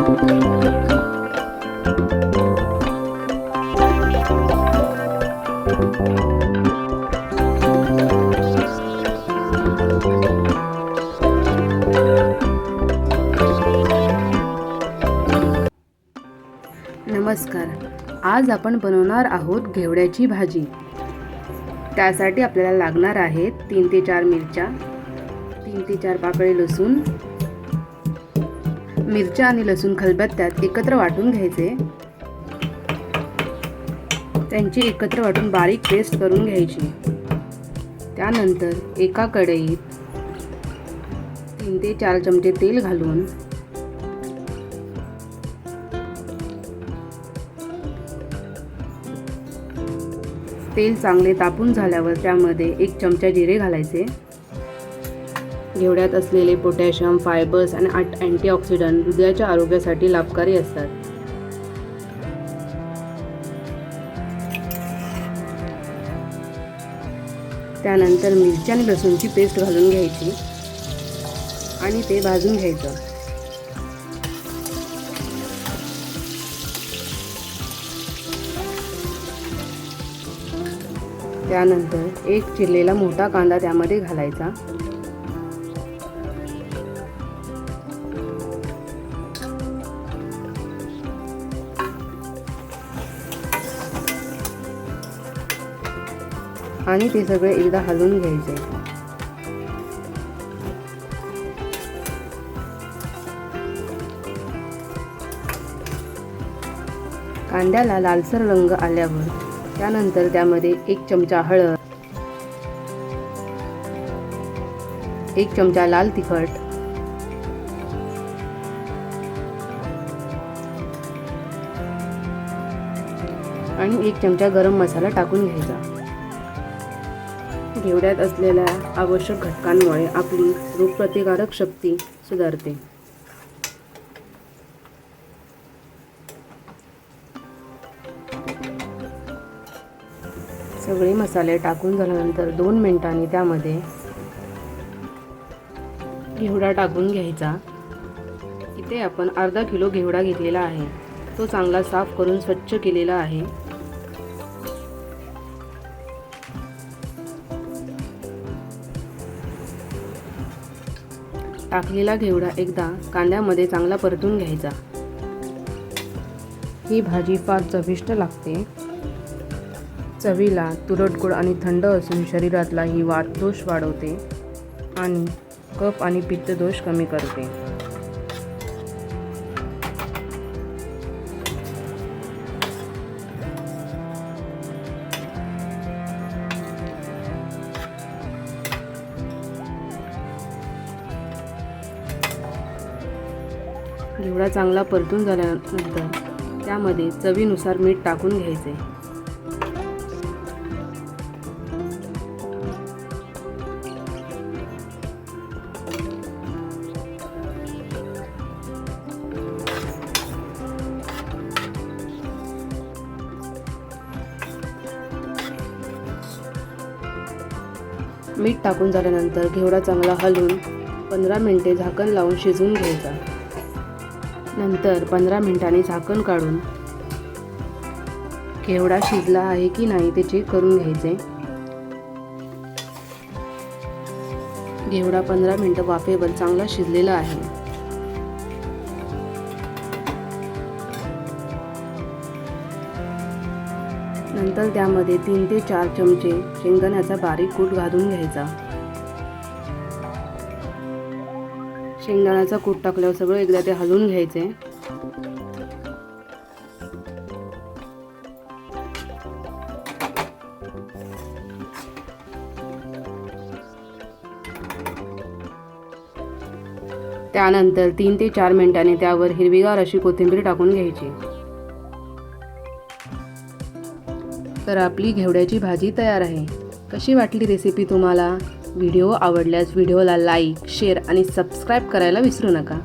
नमस्कार. आज आपण बनवणार आहोत घेवड्याची भाजी. त्यासाठी आपल्याला लागणार आहेत तीन ते चार मिरच्या तीन ते चार पाकळी लसूण मिरच्या आणि लसूण खलबत्त्यात एकत्र वाटून घ्यायचे. त्यांची एकत्र वाटून बारीक पेस्ट करून घ्यायची. त्यानंतर एका कढईत तीन ते चार चमचे तेल घालून तेल चांगले तापून झाल्यावर त्यामध्ये एक चमचा जिरे घालायचे. घेवड्यात असलेले पोटॅशियम फायबर्स आणि आट अँटीऑक्सिडंट हृदयाच्या आरोग्यासाठी लाभकारी असतात. त्यानंतर मिरची आणि लसूणची पेस्ट घालून घ्यायची आणि ते भाजून घ्यायचं. त्यानंतर एक चिरलेला मोठा कांदा त्यामध्ये घालायचा. आणि ते सगळे एकदा हलवून घ्यायचे. कांद्याला लालसर रंग आल्यावर त्यानंतर त्यामध्ये एक चमचा हळद एक चमचा लाल तिखट आणि एक चमचा गरम मसाला टाकून घ्यायचा. घेवड्यात असलेल्या आवश्यक घटकांमुळे आपली रोगप्रतिकारक शक्ती सुधारते. सगळे मसाले टाकून झाल्यानंतर दोन मिनिटांनी त्यामध्ये घेवडा टाकून घ्यायचा. इथे आपण अर्धा किलो घेवडा घेतलेला आहे. तो चांगला साफ करून स्वच्छ केलेला आहे. टाकलेला घेवडा एकदा कांद्यामध्ये चांगला परतून घ्यायचा. ही भाजी फार चविष्ट लागते. चवीला तुरटगोड आणि थंड असून शरीरातला शरीरातलाही वातदोष वाढवते आणि कफ आणि पित्तदोष कमी करते. एवढा चांगला परतून झाल्यानंतर त्यामध्ये चवीनुसार मीठ टाकून घ्यायचे. मीठ टाकून झाल्यानंतर घेवडा चांगला हलवून पंधरा मिनटे झाकण लावून शिजवून घ्यायचा. नंतर पंधरा मिनिटांनी झाकण काढून घेवडा शिजला आहे की नाही ते चेक करून घ्यायचे. घेवडा पंधरा मिनटं वाफेवर चांगला शिजलेला आहे. नंतर त्यामध्ये तीन ते चार चमचे शेंगदाण्याचा बारीक कूट घालून घ्यायचा. शेंगदाण्याचा कूट टाकल्यावर सगळं एकदा ते हलवून घ्यायचे. त्यानंतर तीन ते चार मिनिटांनी त्यावर हिरवीगार अशी कोथिंबीर टाकून घ्यायची. तर आपली घेवड्याची भाजी तयार आहे. कशी वाटली रेसिपी तुम्हाला? व्हिडिओ आवडल्यास व्हिडिओला लाईक शेअर आणि सबस्क्राईब करायला विसरू नका.